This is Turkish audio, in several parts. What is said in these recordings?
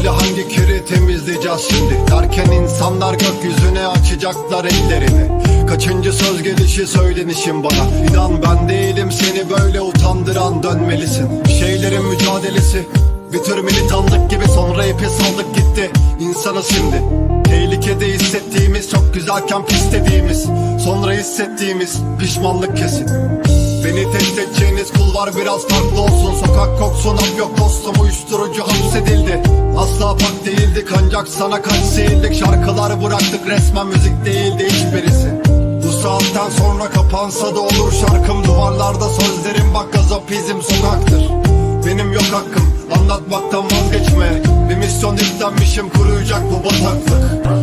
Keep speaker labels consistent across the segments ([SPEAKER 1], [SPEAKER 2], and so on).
[SPEAKER 1] Söyle hangi kiri temizleyeceğiz şimdi? Derken insanlar gökyüzüne açacaklar ellerini. Kaçıncı söz gelişi söylenişim bana? İnan ben değilim seni böyle utandıran dönmelisin. Bir şeylerin mücadelesi Bir tür militanlık gibi sonra ipi saldık gitti İnsanız şimdi. Tehlikede hissettiğimiz çok güzelken pis dediğimiz Sonra hissettiğimiz pişmanlık kesin. Beni test edeceğiniz kulvar biraz farklı olsun. Sokak koksun hap yok dostum uyuşturucu hapsedildi Asla pak değildik ancak sana kaç seyirlik Şarkılar bıraktık resmen müzik değildi hiçbirisi. Bu saatten sonra kapansa da olur şarkım. Duvarlarda sözlerim bak gazapizm sokaktır. Benim yok hakkım anlatmaktan vazgeçmeye Bir misyon yüklenmişim kuruyacak bu bataklık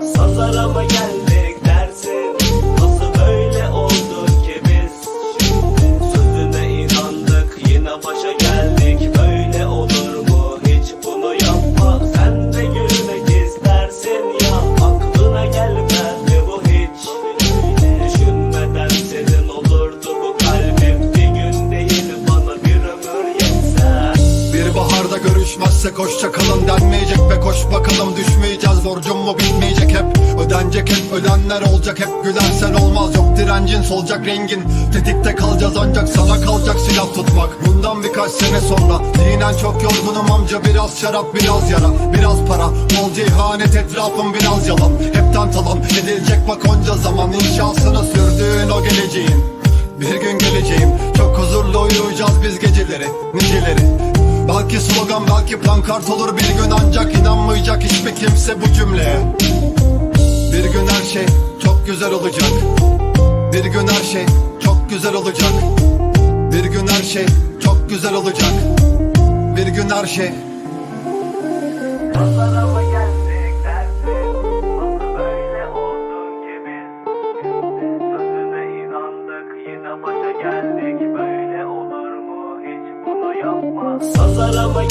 [SPEAKER 2] Pazara mı geldik dersin. Nasıl böyle oldun ki biz? Sözüne inandık yine başa geldik
[SPEAKER 1] görüşmezsek hoşça kalın denmeyecek ve koş bakalım. Düşmeyeceğiz borcum mu bitmeyecek hep? Ödenecek hep ödenler olacak hep. Gülersen olmaz yok direncin solacak rengin. Tetikte kalacağız ancak sana kalacak silah tutmak. Bundan birkaç sene sonra dinen çok yorgunum amca. Biraz şarap biraz yara biraz para. Bolca ihanet etrafım biraz yalan. Hepten talan edilecek bak onca zaman. İnşasını sürdüğün o geleceğin. Bir gün geleceğim. Çok huzurlu uyuyacağız biz geceleri Niceleri slogan belki pankart olur. Bir gün ancak inanmayacak hiçbir kimse bu cümleye Bir gün her şey çok güzel olacak. Bir gün her şey çok güzel olacak. Bir gün her şey çok güzel olacak. Bir gün her şey.
[SPEAKER 2] Pazara mı geldik dersin Nasıl böyle oldun ki Sözüne inandık yine geldik. Böyle olur mu? Hiç bunu yapma Pazara mı